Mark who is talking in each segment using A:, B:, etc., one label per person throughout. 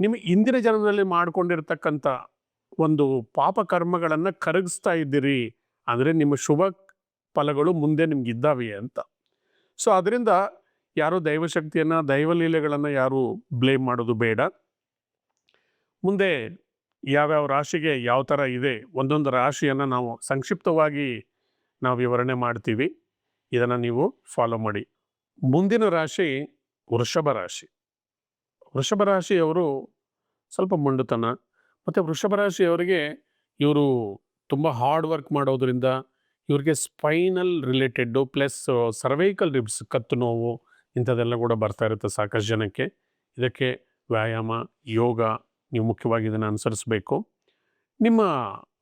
A: ನಿಮ್ಮ ಇಂದಿನ ಜನ್ಮದಲ್ಲಿ ಮಾಡಿಕೊಂಡಿರ್ತಕ್ಕಂಥ ಒಂದು ಪಾಪ ಕರ್ಮಗಳನ್ನು ಕರಗಿಸ್ತಾ ಇದ್ದೀರಿ. ಅಂದರೆ ನಿಮ್ಮ ಶುಭ ಫಲಗಳು ಮುಂದೆ ನಿಮ್ಗೆ ಇದ್ದಾವೆ ಅಂತ. ಸೊ ಅದರಿಂದ ಯಾರು ದೈವಶಕ್ತಿಯನ್ನು, ದೈವಲೀಲೆಗಳನ್ನು ಯಾರು ಬ್ಲೇಮ್ ಮಾಡೋದು ಬೇಡ. ಮುಂದೆ ಯಾವ್ಯಾವ ರಾಶಿಗೆ ಯಾವ ಥರ ಇದೆ, ಒಂದೊಂದು ರಾಶಿಯನ್ನು ನಾವು ಸಂಕ್ಷಿಪ್ತವಾಗಿ ನಾವು ವಿವರಣೆ ಮಾಡ್ತೀವಿ. ಇದನ್ನು ನೀವು ಫಾಲೋ ಮಾಡಿ. ಮುಂದಿನ ರಾಶಿ ವೃಷಭ ರಾಶಿ. ವೃಷಭ ರಾಶಿಯವರು ಸ್ವಲ್ಪ ಮಂಡುತನ. ಮತ್ತು ವೃಷಭ ರಾಶಿಯವರಿಗೆ ಇವರು ತುಂಬ ಹಾರ್ಡ್ ವರ್ಕ್ ಮಾಡೋದ್ರಿಂದ ಇವರಿಗೆ spinal related plus cervical ribs ಕತ್ತು ನೋವು ಇಂಥದ್ದೆಲ್ಲ ಕೂಡ ಬರ್ತಾ ಇರುತ್ತೆ ಸಾಕಷ್ಟು ಜನಕ್ಕೆ. ಇದಕ್ಕೆ ವ್ಯಾಯಾಮ, ಯೋಗ ನೀವು ಮುಖ್ಯವಾಗಿ ಇದನ್ನು ಅನುಸರಿಸಬೇಕು. ನಿಮ್ಮ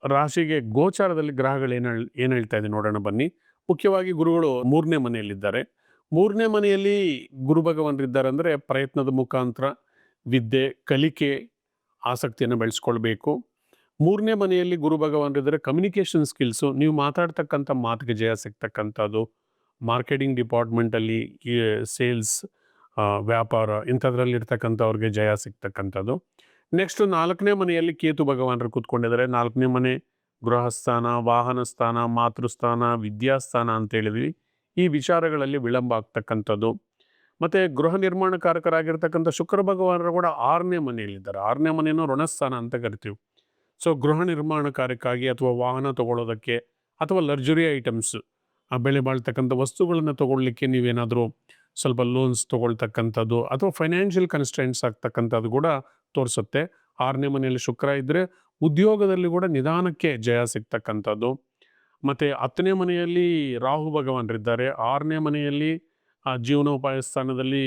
A: ರಾಶಿಗೆ ಗೋಚಾರದಲ್ಲಿ ಗ್ರಹಗಳು ಏನು ಏನು ಹೇಳ್ತಾ ಇದೆ ನೋಡೋಣ ಬನ್ನಿ. ಮುಖ್ಯವಾಗಿ ಗುರುಗಳು ಮೂರನೇ ಮನೆಯಲ್ಲಿದ್ದಾರೆ. ಮೂರನೇ ಮನೆಯಲ್ಲಿ ಗುರು ಭಗವಾನರಿದ್ದಾರೆ ಅಂದರೆ ಪ್ರಯತ್ನದ ಮುಖಾಂತರ ವಿದ್ಯೆ, ಕಲಿಕೆ, ಆಸಕ್ತಿಯನ್ನು ಬೆಳೆಸ್ಕೊಳ್ಬೇಕು. ಮೂರನೇ ಮನೆಯಲ್ಲಿ ಗುರು ಭಗವಾನರಿದ್ದರೆ ಕಮ್ಯುನಿಕೇಷನ್ ಸ್ಕಿಲ್ಸು ನೀವು ಮಾತಾಡ್ತಕ್ಕಂಥ ಮಾತಿಗೆ ಜಯ ಸಿಗ್ತಕ್ಕಂಥದ್ದು ಮಾರ್ಕೆಟಿಂಗ್ ಡಿಪಾರ್ಟ್ಮೆಂಟಲ್ಲಿ ಸೇಲ್ಸ್ ವ್ಯಾಪಾರ ಇಂಥದ್ರಲ್ಲಿರ್ತಕ್ಕಂಥವ್ರಿಗೆ ಜಯ ಸಿಗ್ತಕ್ಕಂಥದ್ದು. ನೆಕ್ಸ್ಟು ನಾಲ್ಕನೇ ಮನೆಯಲ್ಲಿ ಕೇತು ಭಗವಾನರು ಕೂತ್ಕೊಂಡಿದ್ದಾರೆ. ನಾಲ್ಕನೇ ಮನೆ ಗೃಹಸ್ಥಾನ ವಾಹನ ಸ್ಥಾನ ಮಾತೃಸ್ಥಾನ, ವಿದ್ಯಾಸ್ಥಾನ ಅಂತ ಹೇಳಿದ್ವಿ. ಈ ವಿಚಾರಗಳಲ್ಲಿ ವಿಳಂಬ ಆಗ್ತಕ್ಕಂಥದ್ದು. ಮತ್ತು ಗೃಹ ನಿರ್ಮಾಣಕಾರಕರಾಗಿರ್ತಕ್ಕಂಥ ಶುಕ್ರ ಭಗವಾನರು ಕೂಡ ಆರನೇ ಮನೆಯಲ್ಲಿದ್ದಾರೆ. ಆರನೇ ಮನೆಯನ್ನು ಋಣಸ್ಥಾನ ಅಂತ ಕರಿತೀವಿ. ಸೊ, ಗೃಹ ನಿರ್ಮಾಣ ಕಾರ್ಯಕ್ಕಾಗಿ ಅಥವಾ ವಾಹನ ತಗೊಳ್ಳೋದಕ್ಕೆ ಅಥವಾ ಲಕ್ಸುರಿ ಐಟಮ್ಸ್, ಆ ಬೆಲೆ ಬಾಳ್ತಕ್ಕಂಥ ವಸ್ತುಗಳನ್ನು ತಗೊಳ್ಳಿಕ್ಕೆ ನೀವೇನಾದರೂ ಸ್ವಲ್ಪ ಲೋನ್ಸ್ ತೊಗೊಳ್ತಕ್ಕಂಥದ್ದು ಅಥವಾ ಫೈನಾನ್ಷಿಯಲ್ ಕನ್ಸ್ಟೆಂಟ್ಸ್ ಆಗ್ತಕ್ಕಂಥದ್ದು ಕೂಡ ತೋರಿಸುತ್ತೆ. ಆರನೇ ಮನೆಯಲ್ಲಿ ಶುಕ್ರ ಇದ್ದರೆ ಉದ್ಯೋಗದಲ್ಲಿ ಕೂಡ ನಿಧಾನಕ್ಕೆ ಜಯ ಸಿಗ್ತಕ್ಕಂಥದ್ದು. ಮತ್ತು ಹತ್ತನೇ ಮನೆಯಲ್ಲಿ ರಾಹು ಭಗವಾನರಿದ್ದಾರೆ. ಆರನೇ ಮನೆಯಲ್ಲಿ, ಆ, ಜೀವನೋಪಾಯ ಸ್ಥಾನದಲ್ಲಿ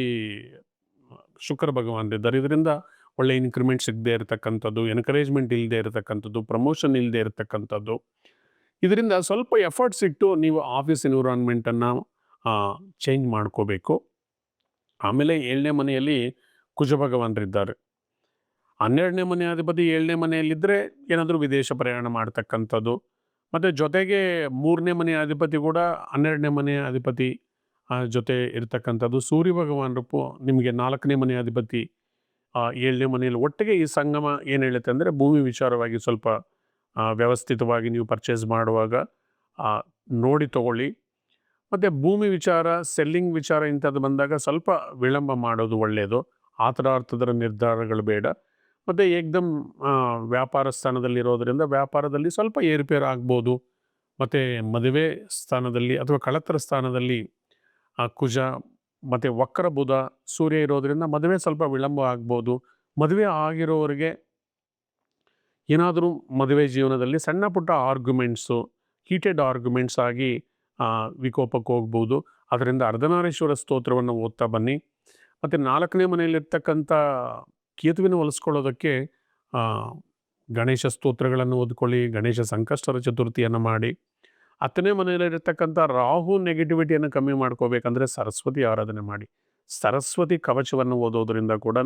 A: ಶುಕ್ರ ಭಗವಾನರಿದ್ದಾರೆ. ಇದರಿಂದ ಒಳ್ಳೆ ಇನ್ಕ್ರಿಮೆಂಟ್ ಸಿಗದೆ ಇರತಕ್ಕಂಥದ್ದು ಎನ್ಕರೇಜ್ಮೆಂಟ್ ಇಲ್ಲದೆ ಇರತಕ್ಕಂಥದ್ದು ಪ್ರಮೋಷನ್ ಇಲ್ಲದೆ ಇರತಕ್ಕಂಥದ್ದು. ಇದರಿಂದ ಸ್ವಲ್ಪ ಎಫರ್ಟ್ಸ್ ಇಟ್ಟು ನೀವು ಆಫೀಸ್ ಎನ್ವಿರಾನ್ಮೆಂಟನ್ನು ಚೇಂಜ್ ಮಾಡ್ಕೋಬೇಕು. ಆಮೇಲೆ ಏಳನೇ ಮನೆಯಲ್ಲಿ ಕುಜ ಭಗವಾನರಿದ್ದಾರೆ. ಹನ್ನೆರಡನೇ ಮನೆ ಅಧಿಪತಿ ಏಳನೇ ಮನೆಯಲ್ಲಿದ್ದರೆ ಏನಾದರೂ ವಿದೇಶ ಪ್ರಯಾಣ ಮಾಡ್ತಕ್ಕಂಥದ್ದು. ಮತ್ತು ಜೊತೆಗೆ ಮೂರನೇ ಮನೆಯ ಅಧಿಪತಿ ಕೂಡ ಹನ್ನೆರಡನೇ ಮನೆಯ ಅಧಿಪತಿ ಜೊತೆ ಇರ್ತಕ್ಕಂಥದ್ದು. ಸೂರ್ಯ ಭಗವಾನ್ ರೂಪು ನಿಮಗೆ ನಾಲ್ಕನೇ ಮನೆಯ ಅಧಿಪತಿ ಏಳನೇ ಮನೆಯಲ್ಲಿ ಒಟ್ಟಿಗೆ ಈ ಸಂಗಮ ಏನು ಹೇಳುತ್ತೆ ಅಂದರೆ ಭೂಮಿ ವಿಚಾರವಾಗಿ ಸ್ವಲ್ಪ ವ್ಯವಸ್ಥಿತವಾಗಿ ನೀವು ಪರ್ಚೇಸ್ ಮಾಡುವಾಗ ನೋಡಿ ತಗೊಳ್ಳಿ. ಮತ್ತು ಭೂಮಿ ವಿಚಾರ ಸೆಲ್ಲಿಂಗ್ ವಿಚಾರ ಇಂಥದ್ದು ಬಂದಾಗ ಸ್ವಲ್ಪ ವಿಳಂಬ ಮಾಡೋದು ಒಳ್ಳೆಯದು ಆ ಥರ ಅರ್ಥದ ನಿರ್ಧಾರಗಳು ಬೇಡ. ಮತ್ತು ಏಕ್ದಮ್ ವ್ಯಾಪಾರ ಸ್ಥಾನದಲ್ಲಿರೋದರಿಂದ ವ್ಯಾಪಾರದಲ್ಲಿ ಸ್ವಲ್ಪ ಏರುಪೇರು ಆಗ್ಬೋದು. ಮತ್ತು ಮದುವೆ ಸ್ಥಾನದಲ್ಲಿ ಅಥವಾ ಕಳತ್ರ ಸ್ಥಾನದಲ್ಲಿ ಕುಜ, ಮತ್ತು ವಕ್ರ ಬುಧ, ಸೂರ್ಯ ಇರೋದ್ರಿಂದ ಮದುವೆ ಸ್ವಲ್ಪ ವಿಳಂಬ ಆಗ್ಬೋದು. ಮದುವೆ ಆಗಿರೋರಿಗೆ ಏನಾದರೂ ಮದುವೆ ಜೀವನದಲ್ಲಿ ಸಣ್ಣ ಪುಟ್ಟ ಆರ್ಗ್ಯುಮೆಂಟ್ಸು, ಹೀಟೆಡ್ ಆರ್ಗ್ಯುಮೆಂಟ್ಸ್ ಆಗಿ ವಿಕೋಪಕ್ಕೆ ಹೋಗ್ಬೋದು. ಅದರಿಂದ ಅರ್ಧನಾರೇಶ್ವರ ಸ್ತೋತ್ರವನ್ನು ಓದ್ತಾ ಬನ್ನಿ. ಮತ್ತು ನಾಲ್ಕನೇ ಮನೆಯಲ್ಲಿರ್ತಕ್ಕಂಥ ಕೇತುವಿನ ಹೊಲಿಸ್ಕೊಳ್ಳೋದಕ್ಕೆ ಗಣೇಶ ಸ್ತೋತ್ರಗಳನ್ನು ಓದ್ಕೊಳ್ಳಿ, ಗಣೇಶ ಸಂಕಷ್ಟರ ಚತುರ್ಥಿಯನ್ನು ಮಾಡಿ, ಹತ್ತನೇ ಮನೆಯಲ್ಲಿರತಕ್ಕಂಥ ರಾಹು ನೆಗೆಟಿವಿಟಿಯನ್ನು ಕಮ್ಮಿ ಮಾಡ್ಕೋಬೇಕಂದ್ರೆ ಸರಸ್ವತಿ ಆರಾಧನೆ ಮಾಡಿ. ಸರಸ್ವತಿ ಕವಚವನ್ನು ಓದೋದ್ರಿಂದ ಕೂಡ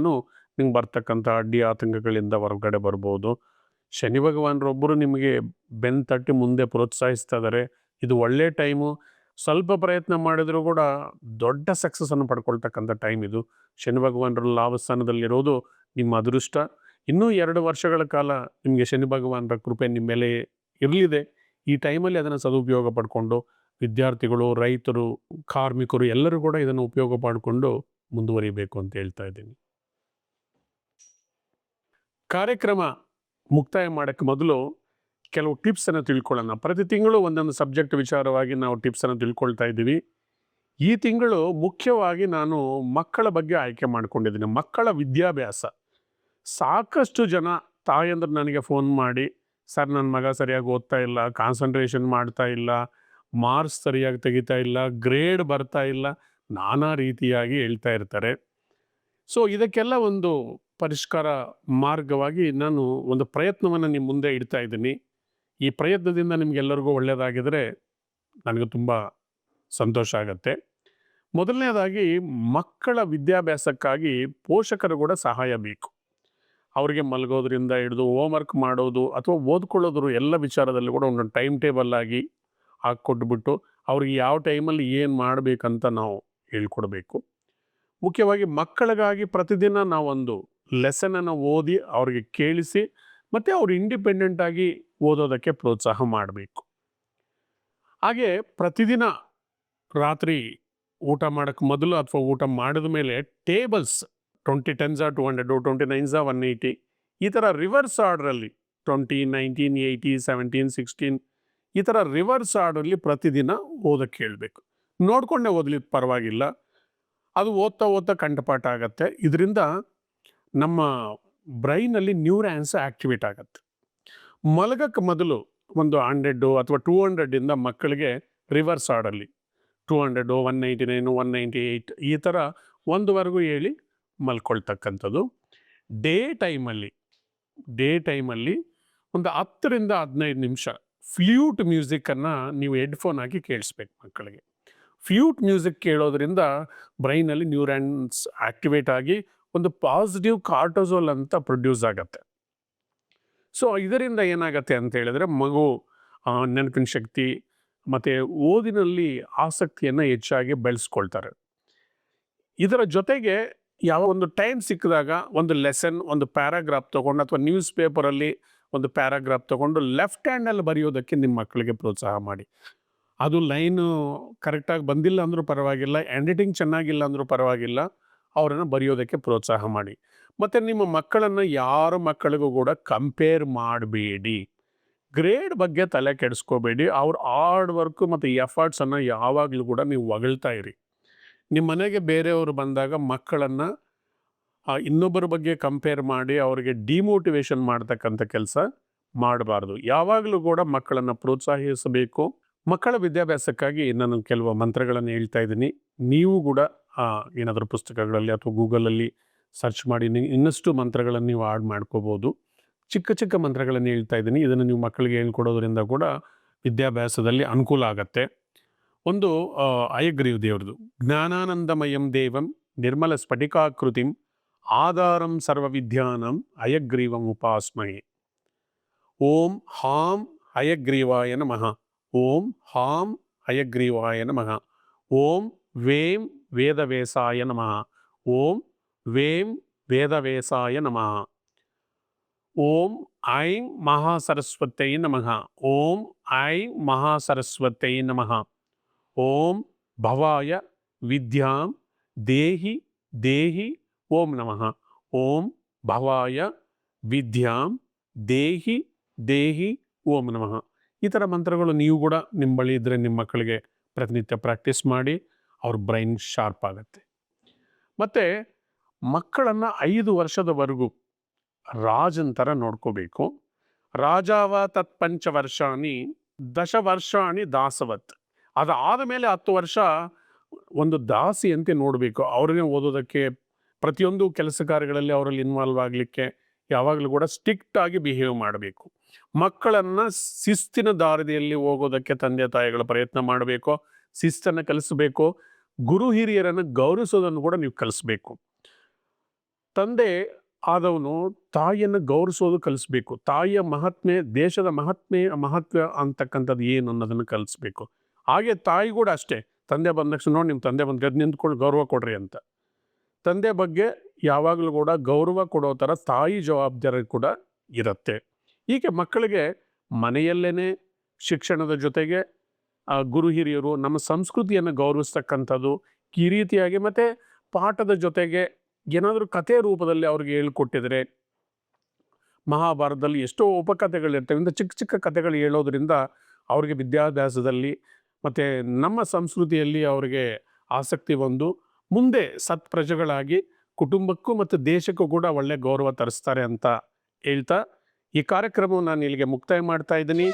A: ನಿಮ್ಗೆ ಬರ್ತಕ್ಕಂಥ ಅಡ್ಡಿ ಆತಂಕಗಳಿಂದ ಹೊರಗಡೆ ಬರ್ಬೋದು. ಶನಿ ಭಗವಾನರೊಬ್ಬರು ನಿಮಗೆ ಬೆನ್ ತಟ್ಟಿ ಮುಂದೆ ಪ್ರೋತ್ಸಾಹಿಸ್ತಾ ಇದ್ದಾರೆ ಇದು ಒಳ್ಳೆ ಟೈಮು. ಸ್ವಲ್ಪ ಪ್ರಯತ್ನ ಮಾಡಿದರೂ ಕೂಡ ದೊಡ್ಡ ಸಕ್ಸಸ್ಸನ್ನು ಪಡ್ಕೊಳ್ತಕ್ಕಂಥ ಟೈಮ್ ಇದು. ಶನಿ ಭಗವಾನರು ಲಾಭಸ್ಥಾನದಲ್ಲಿರೋದು ನಿಮ್ಮ ಅದೃಷ್ಟ. ಇನ್ನೂ ಎರಡು ವರ್ಷಗಳ ಕಾಲ ನಿಮಗೆ ಶನಿ ಭಗವಾನರ ಕೃಪೆ ನಿಮ್ಮ ಮೇಲೆ ಇರಲಿದೆ. ಈ ಟೈಮಲ್ಲಿ ಅದನ್ನು ಸದುಪಯೋಗ ಪಡ್ಕೊಂಡು ವಿದ್ಯಾರ್ಥಿಗಳು, ರೈತರು, ಕಾರ್ಮಿಕರು ಎಲ್ಲರೂ ಕೂಡ ಇದನ್ನು ಉಪಯೋಗ ಮಾಡಿಕೊಂಡು ಮುಂದುವರಿಬೇಕು ಅಂತ ಹೇಳ್ತಾ ಇದ್ದೀನಿ. ಕಾರ್ಯಕ್ರಮ ಮುಕ್ತಾಯ ಮಾಡೋಕ್ಕೆ ಮೊದಲು ಕೆಲವು ಟಿಪ್ಸನ್ನು ತಿಳ್ಕೊಳ್ಳೋಣ. ಪ್ರತಿ ತಿಂಗಳು ಒಂದೊಂದು ಸಬ್ಜೆಕ್ಟ್ ವಿಚಾರವಾಗಿ ನಾವು ಟಿಪ್ಸನ್ನು ತಿಳ್ಕೊಳ್ತಾ ಇದ್ದೀವಿ. ಈ ತಿಂಗಳು ಮುಖ್ಯವಾಗಿ ನಾನು ಮಕ್ಕಳ ಬಗ್ಗೆ ಆಯ್ಕೆ ಮಾಡ್ಕೊಂಡಿದ್ದೀನಿ. ಮಕ್ಕಳ ವಿದ್ಯಾಭ್ಯಾಸ. ಸಾಕಷ್ಟು ಜನ ತಾಯಂದ್ರೆ ನನಗೆ ಫೋನ್ ಮಾಡಿ, ಸರ್ ನನ್ನ ಮಗ ಸರಿಯಾಗಿ ಓದ್ತಾ ಇಲ್ಲ ಕಾನ್ಸಂಟ್ರೇಷನ್ ಮಾಡ್ತಾ ಇಲ್ಲ ಮಾರ್ಕ್ಸ್ ಸರಿಯಾಗಿ ತೆಗಿತಾ ಇಲ್ಲ ಗ್ರೇಡ್ ಬರ್ತಾ ಇಲ್ಲ, ನಾನಾ ರೀತಿಯಾಗಿ ಹೇಳ್ತಾ ಇರ್ತಾರೆ. ಸೊ ಇದಕ್ಕೆಲ್ಲ ಒಂದು ಪರಿಷ್ಕಾರ ಮಾರ್ಗವಾಗಿ ನಾನು ಒಂದು ಪ್ರಯತ್ನವನ್ನು ನಿಮ್ಮ ಮುಂದೆ ಇಡ್ತಾ ಇದ್ದೀನಿ. ಈ ಪ್ರಯತ್ನದಿಂದ ನಿಮಗೆಲ್ಲರಿಗೂ ಒಳ್ಳೆಯದಾಗಿದ್ದರೆ ನನಗೆ ತುಂಬ ಸಂತೋಷ ಆಗತ್ತೆ. ಮೊದಲನೇದಾಗಿ ಮಕ್ಕಳ ವಿದ್ಯಾಭ್ಯಾಸಕ್ಕಾಗಿ ಪೋಷಕರು ಕೂಡ ಸಹಾಯ ಬೇಕು. ಅವರಿಗೆ ಮಲಗೋದ್ರಿಂದ ಹಿಡಿದು ಹೋಮ್ವರ್ಕ್ ಮಾಡೋದು ಅಥವಾ ಓದ್ಕೊಳ್ಳೋದ್ರು ಎಲ್ಲ ವಿಚಾರದಲ್ಲಿ ಕೂಡ ಒಂದು ಟೈಮ್ ಟೇಬಲ್ ಆಗಿ ಹಾಕ್ಕೊಟ್ಬಿಟ್ಟು ಅವ್ರಿಗೆ ಯಾವ ಟೈಮಲ್ಲಿ ಏನು ಮಾಡಬೇಕಂತ ನಾವು ಹೇಳ್ಕೊಡ್ಬೇಕು. ಮುಖ್ಯವಾಗಿ ಮಕ್ಕಳಿಗಾಗಿ ಪ್ರತಿದಿನ ನಾವೊಂದು ಲೆಸನನ್ನು ಓದಿ ಅವ್ರಿಗೆ ಕೇಳಿಸಿ ಮತ್ತು ಅವ್ರು ಇಂಡಿಪೆಂಡೆಂಟ್ ಆಗಿ ಓದೋದಕ್ಕೆ ಪ್ರೋತ್ಸಾಹ ಮಾಡಬೇಕು. ಹಾಗೆ ಪ್ರತಿದಿನ ರಾತ್ರಿ ಊಟ ಮಾಡೋಕ್ಕೆ ಮೊದಲು ಅಥವಾ ಊಟ ಮಾಡಿದ ಮೇಲೆ ಟೇಬಲ್ಸ್ ಟ್ವೆಂಟಿ ಟೆನ್ಸಾ ಟು ಹಂಡ್ರೆಡು ಟ್ವೆಂಟಿ ನೈನ್ಸಾ ಒನ್ ಏಯ್ಟಿ ಈ ಥರ reverse ಆರ್ಡ್ರಲ್ಲಿ twenty nineteen eighty seventeen sixteen ಈ ಥರ ರಿವರ್ಸ್ ಆರ್ಡ್ರಲ್ಲಿ ಪ್ರತಿದಿನ ಓದಕ್ಕೆ ಹೇಳಬೇಕು ನೋಡಿಕೊಂಡೇ ಓದಲಿ ಪರವಾಗಿಲ್ಲ. ಅದು ಓದ್ತಾ ಓದ್ತಾ ಕಂಠಪಾಠ ಆಗುತ್ತೆ. ಇದರಿಂದ ನಮ್ಮ ಬ್ರೈನಲ್ಲಿ ನ್ಯೂರಾನ್ಸ್ ಆ್ಯಕ್ಟಿವೇಟ್ ಆಗತ್ತೆ. ಮಲಗಕ್ಕೆ ಮೊದಲು ಒಂದು ಹಂಡ್ರೆಡ್ಡು ಅಥವಾ ಟೂ ಹಂಡ್ರೆಡ್ಡಿಂದ ಮಕ್ಕಳಿಗೆ reverse ಆರ್ಡಲ್ಲಿ two hundred one ninety nine one ninety eight ಈ ಥರ ಒಂದುವರೆಗೂ ಹೇಳಿ ಮಲ್ಕೊಳ್ತಕ್ಕಂಥದ್ದು. ಡೇ ಟೈಮಲ್ಲಿ ಡೇ ಟೈಮಲ್ಲಿ ಒಂದು ಹತ್ತರಿಂದ ಹದಿನೈದು ನಿಮಿಷ ಫ್ಲ್ಯೂಟ್ ಮ್ಯೂಸಿಕ್ಕನ್ನು ನೀವು ಹೆಡ್ಫೋನ್ ಹಾಕಿ ಕೇಳಿಸ್ಬೇಕು ಮಕ್ಕಳಿಗೆ. ಫ್ಲ್ಯೂಟ್ ಮ್ಯೂಸಿಕ್ ಕೇಳೋದ್ರಿಂದ ಬ್ರೈನಲ್ಲಿ ನ್ಯೂರಾನ್ಸ್ ಆಕ್ಟಿವೇಟ್ ಆಗಿ ಒಂದು ಪಾಸಿಟಿವ್ ಕಾರ್ಟೋಸೋಲ್ ಅಂತ ಪ್ರೊಡ್ಯೂಸ್ ಆಗತ್ತೆ. ಸೊ, ಇದರಿಂದ ಏನಾಗತ್ತೆ ಅಂತ ಹೇಳಿದ್ರೆ ಮಗು ನೆನಪಿನ ಶಕ್ತಿ ಮತ್ತು ಓದಿನಲ್ಲಿ ಆಸಕ್ತಿಯನ್ನು ಹೆಚ್ಚಾಗಿ ಬೆಳೆಸ್ಕೊಳ್ತಾರೆ. ಇದರ ಜೊತೆಗೆ ಯಾವ ಒಂದು ಟೈಮ್ ಸಿಕ್ಕಿದಾಗ ಒಂದು ಲೆಸನ್ ಒಂದು ಪ್ಯಾರಾಗ್ರಾಫ್ ತೊಗೊಂಡು ಅಥವಾ ನ್ಯೂಸ್ ಪೇಪರಲ್ಲಿ ಒಂದು ಪ್ಯಾರಾಗ್ರಾಫ್ ತೊಗೊಂಡು ಲೆಫ್ಟ್ ಹ್ಯಾಂಡಲ್ಲಿ ಬರೆಯೋದಕ್ಕೆ ನಿಮ್ಮ ಮಕ್ಕಳಿಗೆ ಪ್ರೋತ್ಸಾಹ ಮಾಡಿ. ಅದು ಲೈನು ಕರೆಕ್ಟಾಗಿ ಬಂದಿಲ್ಲ ಅಂದರೂ ಪರವಾಗಿಲ್ಲ ಎಡಿಟಿಂಗ್ ಚೆನ್ನಾಗಿಲ್ಲ ಅಂದರೂ ಪರವಾಗಿಲ್ಲ, ಅವರನ್ನು ಬರೆಯೋದಕ್ಕೆ ಪ್ರೋತ್ಸಾಹ ಮಾಡಿ. ಮತ್ತು ನಿಮ್ಮ ಮಕ್ಕಳನ್ನು ಯಾರ ಮಕ್ಕಳಿಗೂ ಕೂಡ ಕಂಪೇರ್ ಮಾಡಬೇಡಿ. ಗ್ರೇಡ್ ಬಗ್ಗೆ ತಲೆ ಕೆಡಿಸ್ಕೋಬೇಡಿ. ಅವ್ರ ಹಾರ್ಡ್ ವರ್ಕು ಮತ್ತು ಎಫರ್ಟ್ಸನ್ನು ಯಾವಾಗಲೂ ಕೂಡ ನೀವು ಹೊಗಳ್ತಾ ಇರಿ. ನಿಮ್ಮ ಮನೆಗೆ ಬೇರೆಯವರು ಬಂದಾಗ ಮಕ್ಕಳನ್ನು ಇನ್ನೊಬ್ಬರ ಬಗ್ಗೆ ಕಂಪೇರ್ ಮಾಡಿ ಅವರಿಗೆ ಡಿಮೋಟಿವೇಶನ್ ಮಾಡ್ತಕ್ಕಂಥ ಕೆಲಸ ಮಾಡಬಾರ್ದು. ಯಾವಾಗಲೂ ಕೂಡ ಮಕ್ಕಳನ್ನು ಪ್ರೋತ್ಸಾಹಿಸಬೇಕು. ಮಕ್ಕಳ ವಿದ್ಯಾಭ್ಯಾಸಕ್ಕಾಗಿ ನಾನು ಕೆಲವು ಮಂತ್ರಗಳನ್ನು ಹೇಳ್ತಾ ಇದ್ದೀನಿ. ನೀವು ಕೂಡ ಏನಾದರೂ ಪುಸ್ತಕಗಳಲ್ಲಿ ಅಥವಾ ಗೂಗಲಲ್ಲಿ ಸರ್ಚ್ ಮಾಡಿ ಇನ್ನಷ್ಟು ಮಂತ್ರಗಳನ್ನು ನೀವು ಆಡ್ ಮಾಡ್ಕೋಬೋದು. ಚಿಕ್ಕ ಚಿಕ್ಕ ಮಂತ್ರಗಳನ್ನು ಹೇಳ್ತಾ ಇದ್ದೀನಿ. ಇದನ್ನು ನೀವು ಮಕ್ಕಳಿಗೆ ಹೇಳ್ಕೊಡೋದ್ರಿಂದ ಕೂಡ ವಿದ್ಯಾಭ್ಯಾಸದಲ್ಲಿ ಅನುಕೂಲ ಆಗತ್ತೆ. ಒಂದು ಆ, ಅಯಗ್ರೀವ್ ದೇವ್ರದು ಜ್ಞಾನಾನಂದಮಯಂ ದೇವಂ ನಿರ್ಮಲ ಸ್ಫಟಿಕಾಕೃತಿಂ ಆಧಾರಂ ಸರ್ವವಿದ್ಯಾನಂ ಅಯಗ್ರೀವಂ ಉಪಾಸ್ಮಹೆ ಓಂ ಹಾಂ ಹಯಗ್ರೀವಾಯ ನಮಃ. ಓಂ ಹಾಂ ಹಯಗ್ರೀವಾಯ ನಮಃ. ಓಂ ವೇಂ ವೇದವೇಸಾಯ ನಮಃ. ಓಂ ವೇಂ ವೇದವೇಸಾಯ ನಮಃ. ಓಂ ಐಂ ಮಹಾಸರಸ್ವತೈ ನಮಃ. ಓಂ ಐಂ ಮಹಾಸರಸ್ವತೈ ನಮಃ. ಓಂ ಭವಾಯ ವಿದ್ಯಾಂ ದೇಹಿ ದೇಹಿ ಓಂ ನಮಃ. ಓಂ ಭವಾಯ ವಿದ್ಯಾಂ ದೇಹಿ ದೇಹಿ ಓಂ ನಮಃ. ಈ ಥರ ಮಂತ್ರಗಳು ನೀವು ಕೂಡ ನಿಮ್ಮ ಬಳಿ ಇದ್ದರೆ ನಿಮ್ಮ ಮಕ್ಕಳಿಗೆ ಪ್ರತಿನಿತ್ಯ ಪ್ರಾಕ್ಟೀಸ್ ಮಾಡಿ ಅವ್ರ ಬ್ರೈನ್ ಶಾರ್ಪ್ ಆಗುತ್ತೆ. ಮತ್ತು ಮಕ್ಕಳನ್ನು ಐದು ವರ್ಷದವರೆಗೂ ರಾಜನ್ ಥರ ನೋಡ್ಕೋಬೇಕು. ರಾಜಾವ ತತ್ ಪಂಚ ದಶವರ್ಷಾಣಿ ದಶ ವರ್ಷಾಣಿ ದಾಸವತ್. ಅದಾದ ಮೇಲೆ ಹತ್ತು ವರ್ಷ ಒಂದು ದಾಸಿಯಂತೆ ನೋಡಬೇಕು. ಅವ್ರನ್ನೇ ಓದೋದಕ್ಕೆ ಪ್ರತಿಯೊಂದು ಕೆಲಸ ಕಾರ್ಯಗಳಲ್ಲಿ ಅವರಲ್ಲಿ ಇನ್ವಾಲ್ವ್ ಆಗಲಿಕ್ಕೆ ಯಾವಾಗಲೂ ಕೂಡ ಸ್ಟ್ರಿಕ್ಟ್ ಆಗಿ ಬಿಹೇವ್ ಮಾಡಬೇಕು. ಮಕ್ಕಳನ್ನು ಶಿಸ್ತಿನ ದಾರಿಯಲ್ಲಿ ಹೋಗೋದಕ್ಕೆ ತಂದೆ ತಾಯಿಗಳ ಪ್ರಯತ್ನ ಮಾಡಬೇಕು, ಶಿಸ್ತನ್ನು ಕಲಿಸಬೇಕು, ಗುರು ಹಿರಿಯರನ್ನು ಗೌರವಿಸೋದನ್ನು ಕೂಡ ನೀವು ಕಲಿಸ್ಬೇಕು. ತಂದೆ ಆದವನು ತಾಯಿಯನ್ನು ಗೌರವಿಸೋದು ಕಲಿಸ್ಬೇಕು. ತಾಯಿಯ ಮಹಾತ್ಮೆ, ದೇಶದ ಮಹಾತ್ಮೆ, ಮಹತ್ವ ಅಂತಕ್ಕಂಥದ್ದು ಏನು ಅನ್ನೋದನ್ನು ಕಲಿಸ್ಬೇಕು. ಹಾಗೆ ತಾಯಿ ಕೂಡ ಅಷ್ಟೇ, ತಂದೆ ಬಂದ ತಕ್ಷಣ ನೋಡಿ ನಿಮ್ಮ ತಂದೆ ಬಂದು ಗದ್ದು ನಿಂತ್ಕೊಂಡು ಗೌರವ ಕೊಡ್ರಿ ಅಂತ. ತಂದೆ ಬಗ್ಗೆ ಯಾವಾಗಲೂ ಕೂಡ ಗೌರವ ಕೊಡೋ ಥರ ತಾಯಿ ಜವಾಬ್ದಾರಿ ಕೂಡ ಇರುತ್ತೆ. ಹೀಗೆ ಮಕ್ಕಳಿಗೆ ಮನೆಯಲ್ಲೇ ಶಿಕ್ಷಣದ ಜೊತೆಗೆ ಗುರು ಹಿರಿಯರು ನಮ್ಮ ಸಂಸ್ಕೃತಿಯನ್ನು ಗೌರವಿಸ್ತಕ್ಕಂಥದ್ದು ಈ ರೀತಿಯಾಗಿ ಮತ್ತು ಪಾಠದ ಜೊತೆಗೆ ಏನಾದರೂ ಕಥೆ ರೂಪದಲ್ಲಿ ಅವ್ರಿಗೆ ಹೇಳ್ಕೊಟ್ಟಿದರೆ, ಮಹಾಭಾರತದಲ್ಲಿ ಎಷ್ಟೋ ಉಪಕಥೆಗಳಿರ್ತವೆ. ಇಂಥ ಚಿಕ್ಕ ಚಿಕ್ಕ ಕಥೆಗಳು ಹೇಳೋದ್ರಿಂದ ಅವ್ರಿಗೆ ವಿದ್ಯಾಭ್ಯಾಸದಲ್ಲಿ ಮತ್ತು ನಮ್ಮ ಸಂಸ್ಕೃತಿಯಲ್ಲಿ ಅವರಿಗೆ ಆಸಕ್ತಿ ಬಂದು ಮುಂದೆ ಸತ್ ಪ್ರಜೆಗಳಾಗಿ ಕುಟುಂಬಕ್ಕೂ ಮತ್ತು ದೇಶಕ್ಕೂ ಕೂಡ ಒಳ್ಳೆ ಗೌರವ ತರಿಸ್ತಾರೆ ಅಂತ ಹೇಳ್ತಾ ಈ ಕಾರ್ಯಕ್ರಮವನ್ನು ನಾನು ಇಲ್ಲಿಗೆ ಮುಕ್ತಾಯ ಮಾಡ್ತಾ ಇದ್ದೀನಿ.